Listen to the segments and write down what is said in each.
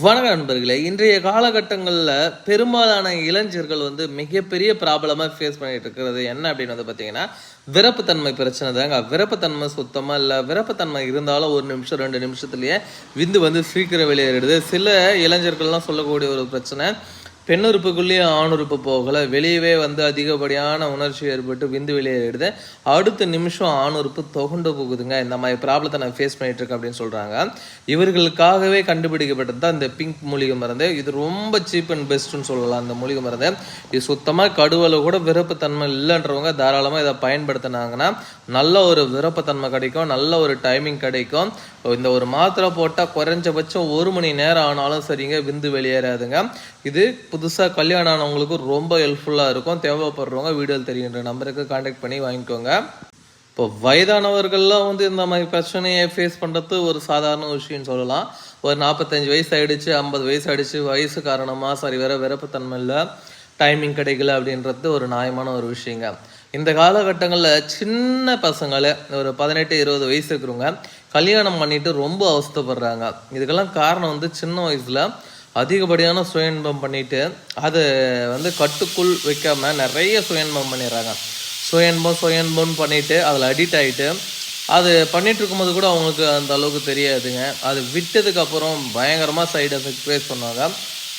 வணக்க நண்பர்களே இன்றைய காலகட்டங்களில் பெரும்பாலான இளைஞர்கள் வந்து மிகப்பெரிய ப்ராப்ளமாக ஃபேஸ் பண்ணிட்டு இருக்கிறது என்ன அப்படின்னு வந்து பார்த்தீங்கன்னா விரப்புத்தன்மை பிரச்சனை தாங்க. விரப்புத்தன்மை சுத்தமாக இல்லை. விரப்புத்தன்மை இருந்தாலும் ஒரு நிமிஷம் ரெண்டு நிமிஷத்துலேயே விந்து வந்து சீக்கிரம் வெளியேறிடுது. சில இளைஞர்கள்லாம் சொல்லக்கூடிய ஒரு பிரச்சனை பெண்ணுறுப்புக்குள்ளேயே ஆணுறுப்பு போகலை. வெளியவே வந்து அதிகப்படியான உணர்ச்சி ஏற்பட்டு விந்து வெளியேறிடுது அடுத்த நிமிஷம் ஆணுறுப்பு தொகுண்டு போகுதுங்க. இந்த மாதிரி ப்ராப்ளத்தை நான் ஃபேஸ் பண்ணிகிட்ருக்கேன் இருக்கேன் அப்படின்னு சொல்கிறாங்க இவர்களுக்காகவே கண்டுபிடிக்கப்பட்டது தான் இந்த பிங்க் மூலிகை மருந்து. இது ரொம்ப சீப் அண்ட் பெஸ்ட்டுன்னு சொல்லலாம் இந்த மூலிகை மருந்து. இது சுத்தமாக கடுவில் கூட விருப்பத்தன்மை இல்லைன்றவங்க தாராளமாக இதை பயன்படுத்தினாங்கன்னா நல்ல ஒரு விருப்பத்தன்மை கிடைக்கும். நல்ல ஒரு டைமிங் கிடைக்கும். இந்த ஒரு மாத்திரை போட்டால் குறைஞ்சபட்சம் ஒரு மணி நேரம் ஆனாலும் சரிங்க விந்து வெளியேறாதுங்க. இது புதுசாக கல்யாணம் ஆனவங்களுக்கு ரொம்ப ஹெல்ப்ஃபுல்லாக இருக்கும். தேவைப்படுறவங்க வீடியோவில் தெரிகின்ற நம்பருக்கு காண்டாக்ட் பண்ணி வாங்கிக்கோங்க. இப்போ வயதானவர்கள்லாம் வந்து இந்த மாதிரி பிரச்சனையை ஃபேஸ் பண்ணுறது ஒரு சாதாரண விஷயம்னு சொல்லலாம். ஒரு நாற்பத்தஞ்சு வயசு ஆகிடுச்சு ஐம்பது வயசு ஆகிடுச்சு வயசு காரணமாக சரி வேற விரப்புத்தன்மை இல்லை டைமிங் கிடைக்கல அப்படின்றது ஒரு நியாயமான ஒரு விஷயங்க. இந்த காலகட்டங்களில் சின்ன பசங்களை ஒரு பதினெட்டு இருபது வயசு இருக்கிறவங்க கல்யாணம் பண்ணிட்டு ரொம்ப அவஸ்தைப்படுறாங்க. இதுக்கெல்லாம் காரணம் வந்து சின்ன வயசில் அதிகப்படியான சுயன்பம் பண்ணிட்டு அதை வந்து கட்டுக்குள் வைக்காம நிறைய சுயன்பம் பண்ணிடுறாங்க. சுயன்பம் சுயன்பம்னு பண்ணிட்டு அதில் அடிக்ட் ஆகிட்டு அது பண்ணிட்டு இருக்கும்போது கூட அவங்களுக்கு அந்த அளவுக்கு தெரியாதுங்க. அது விட்டதுக்கு அப்புறம் பயங்கரமாக சைடு எஃபெக்ட் ஃபேஸ் பண்ணுவாங்க.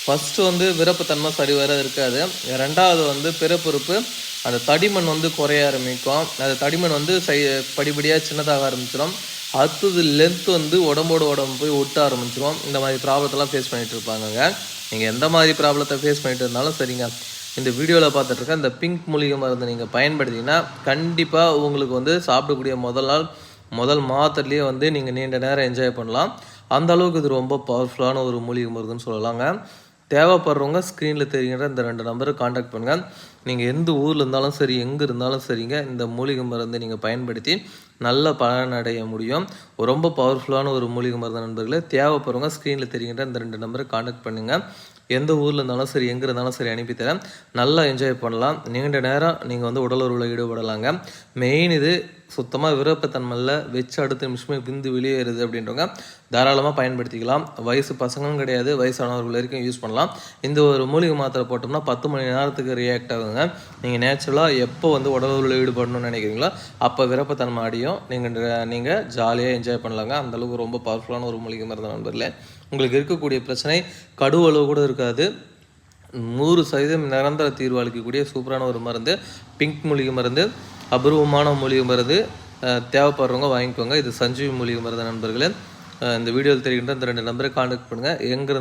ஃபஸ்ட்டு வந்து விருப்பத்தன்மை சரி வர இருக்காது. ரெண்டாவது வந்து பிறப்புறுப்பு அந்த தடிமண் வந்து குறைய ஆரம்பிக்கும். அந்த தடிமண் வந்து சை படிப்படியாக சின்னதாக ஆரம்பிச்சிடும். அடுத்தது லென்த் வந்து உடம்போட உடம்பு போய் ஒட்ட ஆரம்பிச்சிடும் இந்த மாதிரி ப்ராப்ளத்தெல்லாம் ஃபேஸ் பண்ணிட்டு இருப்பாங்கங்க. நீங்கள் எந்த மாதிரி ப்ராப்ளத்தை ஃபேஸ் பண்ணிட்டு இருந்தாலும் சரிங்க. இந்த வீடியோவில் பார்த்துட்ருக்கேன் இந்த பிங்க் மூலிகை மருந்து நீங்கள் பயன்படுத்திங்கன்னா கண்டிப்பாக உங்களுக்கு வந்து சாப்பிடக்கூடிய முதல் நாள் முதல் மாதத்துலேயே வந்து நீங்கள் நீண்ட நேரம் என்ஜாய் பண்ணலாம். அந்த அளவுக்கு இது ரொம்ப பவர்ஃபுல்லான ஒரு மூலிகை மருந்துன்னு சொல்லலாங்க. தேவைப்படுறவங்க ஸ்க்ரீனில் தெரிகிற இந்த ரெண்டு நம்பரை காண்டாக்ட் பண்ணுங்கள் நீங்கள் எந்த ஊரில் இருந்தாலும் சரி எங்கே இருந்தாலும் சரிங்க. இந்த மூலிகை மருந்தை நீங்கள் பயன்படுத்தி நல்ல பலனடைய முடியும். ரொம்ப பவர்ஃபுல்லான ஒரு மூலிகை மருந்து நண்பர்களே தேவைப்படுறவங்க ஸ்க்ரீனில் தெரிகின்ற இந்த ரெண்டு நம்பருக்கு காண்டாக்ட் பண்ணுங்கள் எந்த ஊரில் இருந்தாலும் சரி எங்கே இருந்தாலும் சரி அனுப்பித்தரேன் நல்லா என்ஜாய் பண்ணலாம். நீண்ட நேரம் நீங்கள் வந்து உடல் உருவில் ஈடுபடலாங்க. மெயின் இது சுத்தமாக விருப்பத்தன்மையில் வச்சு அடுத்த நிமிஷமே விந்து வெளியேறுது அப்படின்றவங்க தாராளமாக பயன்படுத்திக்கலாம். வயசு பசங்களும் கிடையாது. வயசானவர்கள் வரைக்கும் யூஸ் பண்ணலாம். இந்த ஒரு மூலிகை மாத்திரை போட்டோம்னா பத்து மணி நேரத்துக்கு ரியாக்ட் ஆகுங்க. நீங்கள் நேச்சுரலாக எப்போ வந்து உடல் உறவில் ஈடுபடணும்னு நினைக்கிறீங்களோ அப்போ விருப்பத்தன்மை அடியும். நீங்கள் நீங்கள் ஜாலியாக என்ஜாய் பண்ணலாங்க. அந்தளவுக்கு ரொம்ப பவர்ஃபுல்லான ஒரு மூலிகை மருந்து நண்பர்களே உங்களுக்கு இருக்கக்கூடிய பிரச்சனை கடுவளவு கூட இருக்காது. நூறு சதவீதம் நிரந்தர தீர்வு அளிக்கக்கூடிய சூப்பரான ஒரு மருந்து. பிங்க் மூலிகை மருந்து அபூர்வமான மூலிகை மருந்து. தேவைப்படுறவங்க வாங்கிக்கோங்க. இது சஞ்சீவி மூலிகை மருந்து நண்பர்களே. இந்த வீடியோவில் தெரிகின்ற இந்த ரெண்டு நம்பரை காண்டாக்ட் பண்ணுங்கள் எங்கே